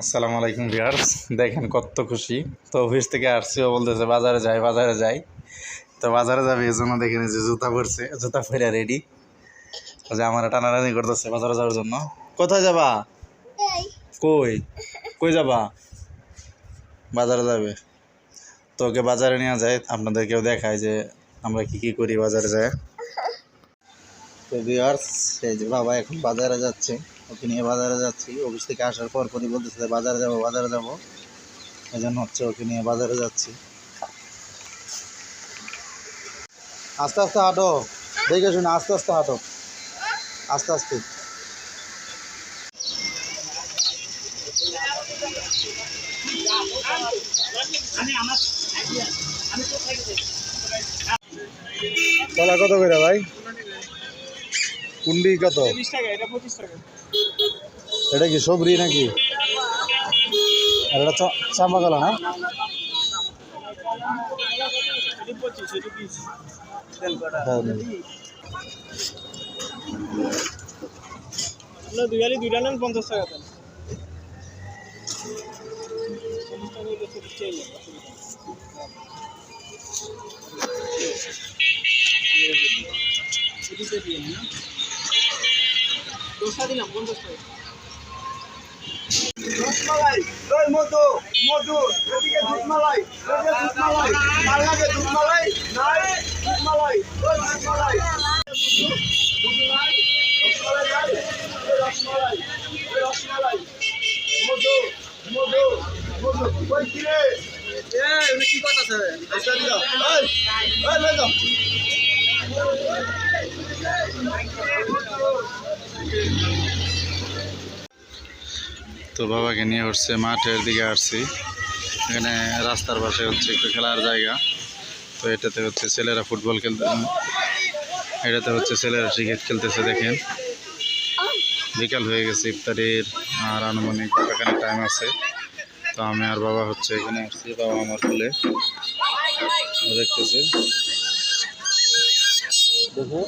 আসসালামু আলাইকুম ভিউয়ার্স। দেখেন কত খুশি। তো অফিস থেকে আসছি ও বলতেছে বাজারে যাই বাজারে যাই। তো বাজারে যাবে এই জন্য দেখেন যে জুতা পরছে জুতা ফেরা রেডি যে আমার টানাটানি করতেছে বাজারে যাওয়ার জন্য। কোথায় যাবা? কই? কই যাবা? বাজারে যাবে। তো ওকে বাজারে নিয়ে যায় আপনাদেরকেও দেখায় যে আমরা কি কি করি বাজারে যায় তো এই যে বাবা এখন বাজারে যাচ্ছে। ওকে নিয়ে বাজারে যাচ্ছি। অফিস থেকে আসার পর পরই বলতেছে, বাজারে যাব বাজারে যাব। এই জন্য হচ্ছে ওকে নিয়ে বাজারে যাচ্ছি। আস্তে আস্তে হাঁটো। দেখে শুনে, আস্তে আস্তে হাঁটো। আস্তে আস্তে। কলা কত করে ভাই? কুন্ডি কত? এটা পঁচিশ টাকা। এটা কি সবরি নাকি? আর এটা চ- চাম্পা কলা না? এটি পঁচিশ এটি বিশ আপনার দুই গাড়ি দুইটা নেন পঞ্চাশ টাকা দেন। টাকা হইলে চল্লিশ টাকাই নেন, অসুবিধা নেই। এটিতে দিয়েন না দশটা দিলাম পঞ্চাশ টাকা মধু মধু এদিকে দুধমালাই এদিকে দুধমালাই ভালো লাগে দুধমালাই মধু মধু এ উনি কি আচ্ছা লই যাও তো বাবাকে নিয়ে উঠছে, মাঠের দিকে আসছি। এখানে রাস্তার পাশে হচ্ছে একটু খেলার জায়গা। তো এটাতে হচ্ছে ছেলেরা ফুটবল খেলতে এটাতে হচ্ছে ছেলেরা ক্রিকেট খেলতেছে, দেখেন। বিকাল হয়ে গেছে ইফতারির, আর আনুমানিক এখানে টাইম আছে। তো আমি আর বাবা হচ্ছে এখানে আসছি, বাবা আমার ও দেখতেছে। দেখো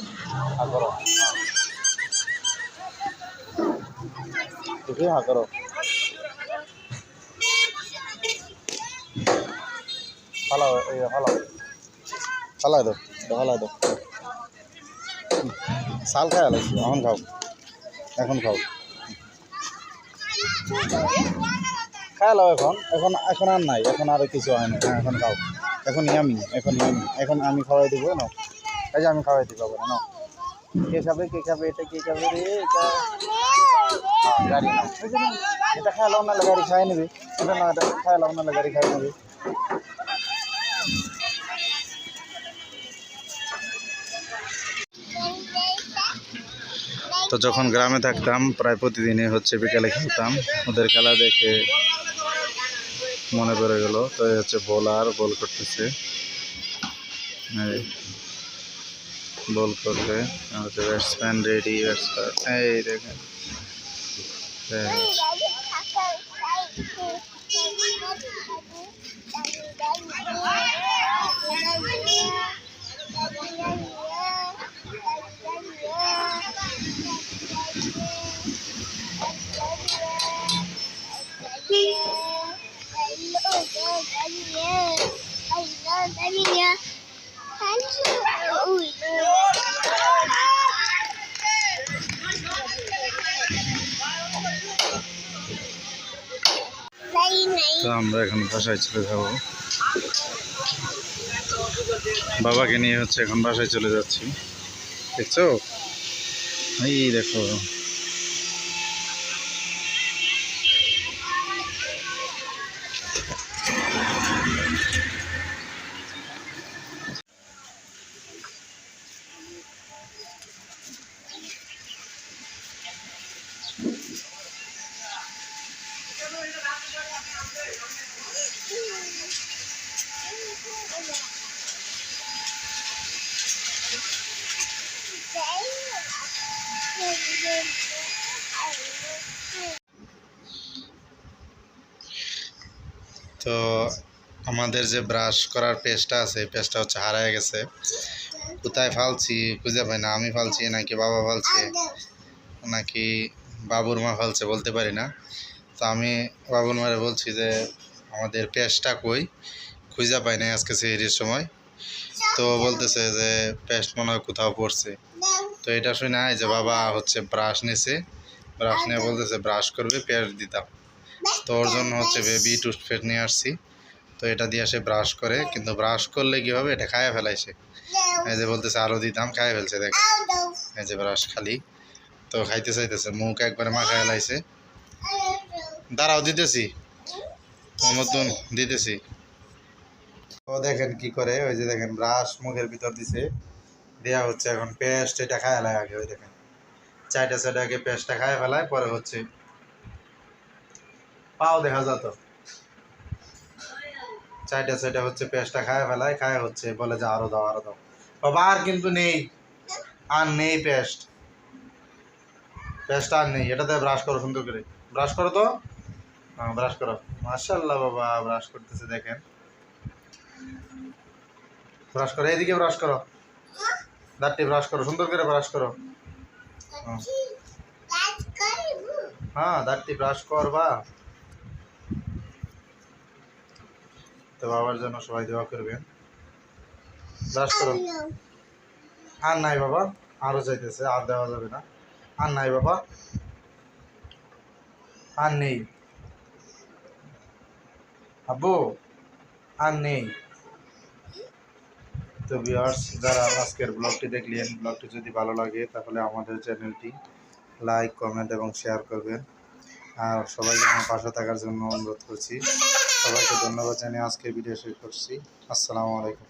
হা ফালাও এই ফালাও শাল খাই আলাইছি এখন খাও। এখন খাও। খাই লাও এখন। এখন এখন আর নাই এখন আর কিছু হয় না হ্যাঁ এখন খাও। এখন ইয়ামি এখন ইয়ামি। এখন আমি খাওয়াই দিব না এই যে আমি খাওয়াই দিব না কে খাবে কে খাবে এটা কে খাবে রে? এটা হ্যাঁ, গাড়ি নাও। এটা খাই লাও নাহলে গাড়ি খাই নেবে। এটা না এটা খাই লাও নাহলে গাড়ি খাই নেবে। তো যখন গ্রামে থাকতাম, প্রায় প্রতিদিনই হচ্ছে বিকালে খেলতাম। ওদের খেলা দেখে মনে পড়ে গেল, তো এই হচ্ছে বোলার বল করতেছে। বল করবে হচ্ছে ব্যাটসম্যান রেডি ব্যাটসম্যান এই দেখেন। আমরা এখন বাসায় চলে যাব। বাবাকে নিয়ে হচ্ছে এখন বাসায় চলে যাচ্ছি। দেখছ? এই দেখো। তো আমাদের যে ব্রাশ করার পেস্টটা আছে পেস্টটা হচ্ছে হারায় গেছে। কোথায় ফালছি খুঁজে পাই না, আমি ফালছি, নাকি বাবা ফালছে, নাকি বাবুর মা ফালছে বলতে পারি না। তো আমি বাবুল মারে বলছি যে, আমাদের পেস্টটা কই? খুঁজে পাই না আজকে সেহরির সময়। তো বলতেছে যে পেস্ট মনে হয় কোথাও পড়ছে। তো এটা শুনে যে বাবা হচ্ছে ব্রাশ নিছে। ব্রাশ নিয়ে বলতেছে ব্রাশ করবে পেস্ট দিতাম। তো ওর জন্য হচ্ছে বেবি টুথপেস্ট নিয়ে আসছি। তো এটা দিয়ে সে ব্রাশ করে, কিন্তু ব্রাশ করলে কি হবে এটা খায়া ফেলাইছে। এই যে বলতেছে আরও দিতাম খায়া ফেলছে, দেখ। এই যে ব্রাশ খালি। তো খাইতে চাইতেছে, মুখ একবারে মাখা ফেলাইছে। দাঁড়াও, দিতেছি। মতন দিতেছি। ও দেখেন কি করে, ওই যে দেখেন ব্রাশ মুখের ভিতর দিছে। দেয়া হচ্ছে এখন পেস্ট এটা খায় আগে ওই দেখেন। চাইটা চারটা আগে পেস্টটা খায় ফেলায়, পরে হচ্ছে পাও দেখা যেত। চারটা চাইটা হচ্ছে পেস্টটা খায় ফেলায় খায় হচ্ছে বলে যে আরও দাও আরও দাও। বাবা আর কিন্তু নেই আর নেই পেস্ট। পেস্ট আর নেই এটাতে ব্রাশ করো সুন্দর করে। ব্রাশ করো তো? হ্যাঁ ব্রাশ করো। মার্শাল্লাহ বাবা ব্রাশ করতেছে দেখেন। ব্রাশ করো এইদিকে ব্রাশ করো। দাঁতটি ব্রাশ করো সুন্দর করে ব্রাশ করো। হ্যাঁ। হ্যাঁ দাঁতটি ব্রাশ করবা। তো বাবার জন্য সবাই দোয়া করবেন। আর নাই বাবা আরও চাইতেছে আর দেওয়া যাবে না। আর নাই বাবা। আর নেই। আব্বু, আর নেই। তো ভিউয়ার্স যারা আজকের ব্লগটি দেখলেন ব্লগটি যদি ভালো লাগে, তাহলে আমাদের চ্যানেলটি লাইক কমেন্ট এবং শেয়ার করবেন। আর সবাই আমার পাশে থাকার জন্য অনুরোধ করছি। সবাইকে ধন্যবাদ জানিয়ে আজকে ভিডিও শেষ করছি আসসালামু আলাইকুম.